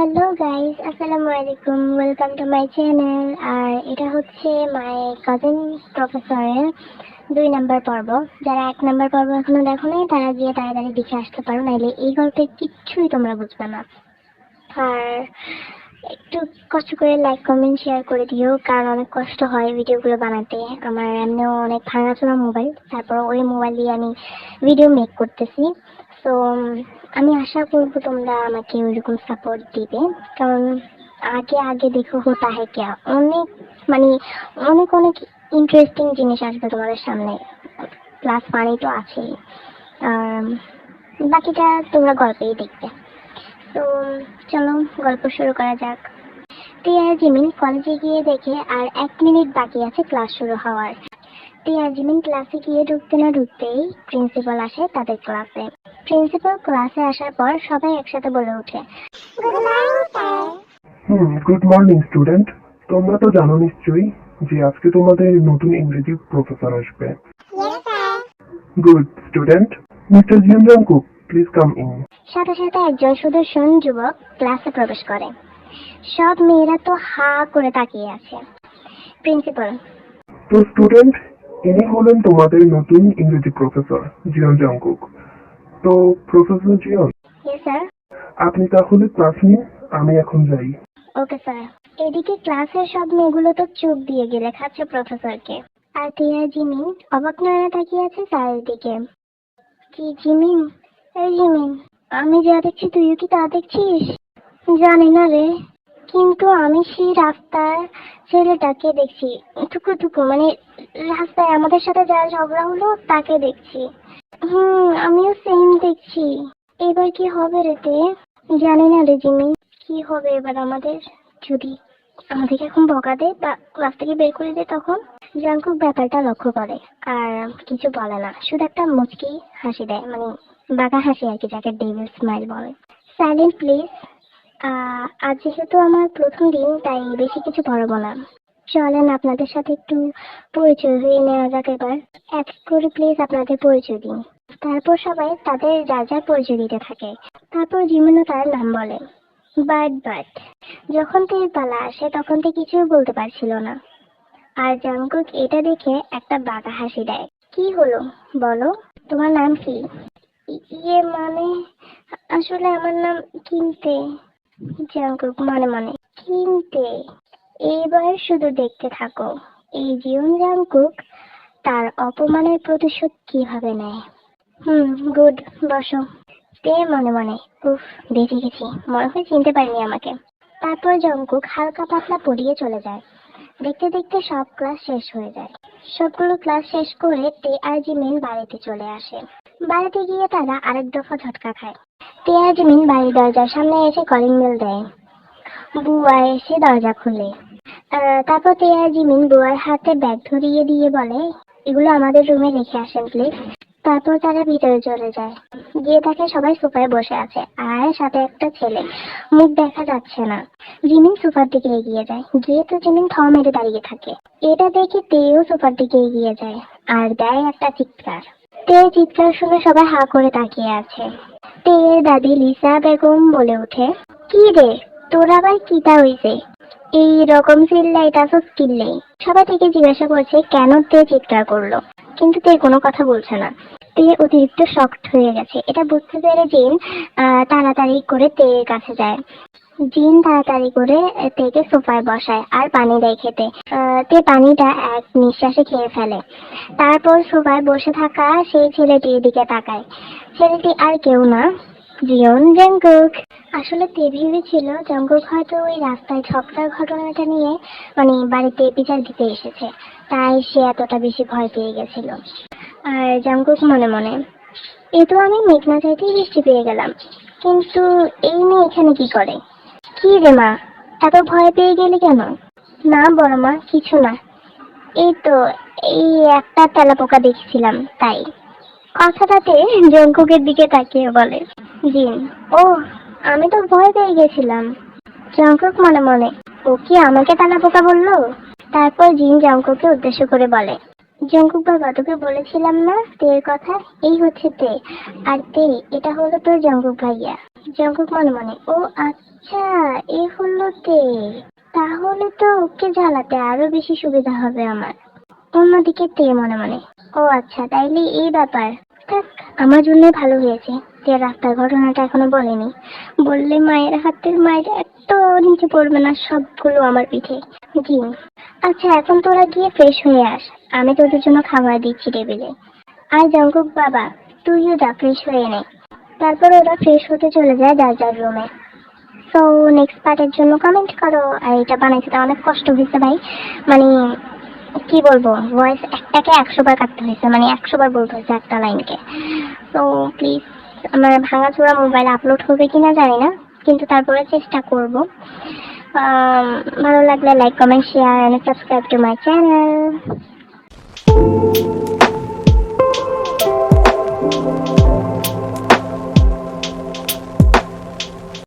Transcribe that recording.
Hello guys আসসালামু আলাইকুম welcome to my channel আর এটা হচ্ছে মাই কাজিন প্রফেসরের দুই নাম্বার পর্ব। যারা এক নাম্বার পর্ব এখনও দেখো নাই, তারা গিয়ে তাড়াতাড়ি দেখে আসতে পারো, নাইলে এই গল্পের কিচ্ছুই তোমরা বুঝবে না। আর একটু কষ্ট করে লাইক কমেন্ট শেয়ার করে দিও, কারণ অনেক কষ্ট হয় ভিডিওগুলো বানাতে। আমার এমনিও অনেক ভাঙাচোরা মোবাইল তারপর ওই মোবাইল দিয়ে আমি ভিডিও মেক করতেছি। সো আমি আশা করব তোমরা আমাকে ওইরকম সাপোর্ট দিবে। কারণ আগে আগে দেখো হতা হ্যাঁ কে অনেক মানে অনেক অনেক ইন্টারেস্টিং জিনিস আসবে তোমাদের সামনে। প্লাস মানি তো আছেই। আর বাকিটা তোমরা গল্পেই দেখবে। তো চলো গল্প শুরু করা যাক। টিয়া জিমিন কলেজে গিয়ে দেখে আর এক মিনিট বাকি আছে ক্লাস শুরু হওয়ার। টিয়া জিমিন ক্লাসে গিয়ে ঢুকতে না ঢুকতেই প্রিন্সিপাল আসে তাদের ক্লাসে প্রিন্সিপাল ক্লাসে আসার পর সবাই একসাথে বলে ওঠে হুম গুড মর্নিং স্টুডেন্ট তোমরা তো জানো নিশ্চয়ই যে আজকে তোমাদের নতুন ইংরেজি প্রফেসর আসবে। গুড স্টুডেন্ট মিস্টার জিএম জাঙ্কুক প্লিজ কাম ইন সাথে সাথে একজন সুদর্শন যুবক ক্লাসে প্রবেশ করে। সব মেয়েরা তো হা করে তাকিয়ে আছে। প্রিন্সিপাল। তো স্টুডেন্ট ইনি হলেন তোমাদের নতুন ইংরেজি প্রফেসর জিয়ন জাঙ্কুক তো প্রফেসর জিয়ন। স্যার আপনি তাহলে ক্লাস নিন আমি এখন যাই। ওকে স্যার এদিকে ক্লাসের সব মেয়েগুলো তো চোখ দিয়ে গেলে খাচ্ছে প্রফেসরকে। আর টিয়া জিমিন অবাক নয়নে তাকিয়ে আছে স্যারের দিকে। কি জিমিন? এই জিমিন আমি যা দেখছি, তুইও কি তা দেখছিস? জানি না রে। কিন্তু আমি সেই রাস্তার ছেলেটাকে দেখছি। টুকু টুকু মানে রাস্তায় আমাদের সাথে যা ঝগড়া হলো, তাকে দেখছি। হুম, আমিও সেম দেখছি। এবার কি হবে রে তে? জানি না রে জিমি কি হবে এবার আমাদের? যদি আমাদেরকে এখন বকা দেয় বা ক্লাস থেকে বের করে দেয় তখন জাঙ্কুক ব্যাপারটা লক্ষ্য করে। আর কিছু বলে না। শুধু একটা মুচকি হাসি দেয় মানে বাঁকা হাসি আর কি, যাকে ডেভিল স্মাইল বলে। সাইলেন্ট প্লিজ আজ যেহেতু আমার প্রথম দিন, তাই বেশি কিছু বলব না। চলেন আপনাদের সাথে একটু পরিচয় হয়ে নেওয়া যাক এবার। এক করে প্লিজ আপনাদের পরিচয় দিন। তারপর সবাই তাদের যা যা পরিচয় দিতে থাকে। তারপর জিমিনও তার নাম বলে। But but. যখন তের পালা আসে, তখন তো কিছুই বলতে পারছিল না। আর জাঙ্কুক এটা দেখে একটা বাঁকা হাসি দেয়। কি হলো? বলো। তোমার নাম কি? ইয়ে মানে আসলে আমার নাম কিনতে। জাঙ্কুক মনে মনে, কিনতে। এইবার শুধু দেখতে থাকো। এই জীবন জাঙ্কুক তার অপমানের প্রতিশোধ কীভাবে নেয়? হুম, গুড, বসো। তে মনে মনে, উফ, বেঁচে গেছি। মনে হয় চিনতে পারিনি আমাকে। তারপর জঙ্কুক হালকা পাতলা পড়িয়ে চলে যায়। দেখতে দেখতে সব ক্লাস শেষ হয়ে যায়। সবগুলো ক্লাস শেষ করে তে আর জিমিন বাড়িতে চলে আসে। বাড়িতে গিয়ে তারা আরেক দফা ঝটকা খায়। তে আর জিমিন বাড়ির দরজার সামনে এসে কলিং বেল দেয়। বুয়া এসে দরজা খুলে। তারপর তে আর জিমিন বুয়ার হাতে ব্যাগ ধরিয়ে দিয়ে বলে, এগুলো আমাদের রুমে রেখে আসেন প্লিজ তারপর তারা ভিতরে চলে যায়। গিয়ে দেখে সবাই সোফায় বসে আছে, আর সাথে একটা ছেলে। মুখ দেখা যাচ্ছে না। জিমিন সোফার দিকে এগিয়ে যায়। গিয়ে তো জিমিন থ মেরে দাঁড়িয়ে থাকে, এটা দেখে তেও সোফার দিকে এগিয়ে যায় আর দেয় একটা চিৎকার। তে চিৎকার শুনে সবাই হা করে তাকিয়ে আছে। তেয়ের দাদি লিসা বেগম বলে ওঠে, কি রে, তোর আবার কিটা হইছে? এই রকম চিল্লাই তাসো স্কিল নেই সবাই থেকে জিজ্ঞাসা করছে, কেন তে চিৎকার করল? কিন্তু তে কোনো কথা বলছে না। তে অতিরিক্ত শক্ট হয়ে গেছে। এটা বুঝতে পেরে জিন তাড়াতাড়ি করে তের কাছে যায়। জিন তাড়াতাড়ি করে তেকে সোফায় বসায় আর পানি দেয় খেতে। তে পানিটা এক নিঃশ্বাসে খেয়ে ফেলে। তারপর সোফায় বসে থাকা সেই ছেলেটির দিকে তাকায়। ছেলেটি আর কেউ না। জিয়ন জঙ্কুক আসলে তে ভেবেছিল জঙ্কুক হয়তো ওই রাস্তায় ঝগড়ার ঘটনাটা নিয়ে মানে বাড়িতে বিচার দিতে এসেছে। তাই সে এতটা বেশি ভয় পেয়ে গেছিল। আর জাঙ্কুক মনে মনে। এ তো আমি মেঘনা চাইতেই বৃষ্টি পেয়ে গেলাম। কিন্তু এই মেয়ে এখানে কি করে? কি রে মা, এত ভয় পেয়ে গেলে কেন? না বড় মা, কিছু না। এই তো, এই একটা তেলা পোকা দেখছিলাম, তাই। কথাটাতে জঙ্কুকের দিকে তাকিয়ে বলে, জিন ও আমি তো ভয় পেয়ে গেছিলাম। জঙ্কুক মনে মনে, ও কি আমাকে তেলা পোকা বলল? তারপর জিন জঙ্কুকে উদ্দেশ্য করে বলে জঙ্কুক বাবা তোকে বলেছিলাম না? তের কথা, এই হচ্ছে তে। আর তে, এটা হলো তোর জঙ্কুক ভাইয়া। জঙ্কুক মনে মনে ও আচ্ছা এ হলো তে। তাহলে তো ওকে জ্বালাতে আরও বেশি সুবিধা হবে আমার। অন্যদিকে তে মনে মনে ও আচ্ছা তাইলে এই ব্যাপার। থাক, আমার জন্য ভালো হয়েছে। তে রাস্তার ঘটনাটা এখনও বলেনি। বললে মায়ের হাতের মায়ের এত নিচে পড়বে না সবগুলো আমার পিঠে। জি। আচ্ছা এখন তোরা গিয়ে ফ্রেশ হয়ে আস। আমি তোদের জন্য খাবার দিচ্ছি টেবিলে। আর জঙ্কুক বাবা, তুইও যা ফ্রেশ হয়ে নে। তারপর ওরা ফ্রেশ হতে চলে যায় যার যার রুমে সো নেক্সট পার্টের জন্য কমেন্ট করো। আর এটা বানাইতে অনেক কষ্ট হয়েছে ভাই। মানে কি বলব? ভয়েস একটাকে একশো বার কাটতে হয়েছে। মানে একশো বার বলতে হয়েছে একটা লাইনকে তো প্লিজ আমার ভাঙাচোরা মোবাইল আপলোড হবে কিনা জানি না। কিন্তু তারপরে চেষ্টা করব। Um, like, like, comment, share, and subscribe to my channel.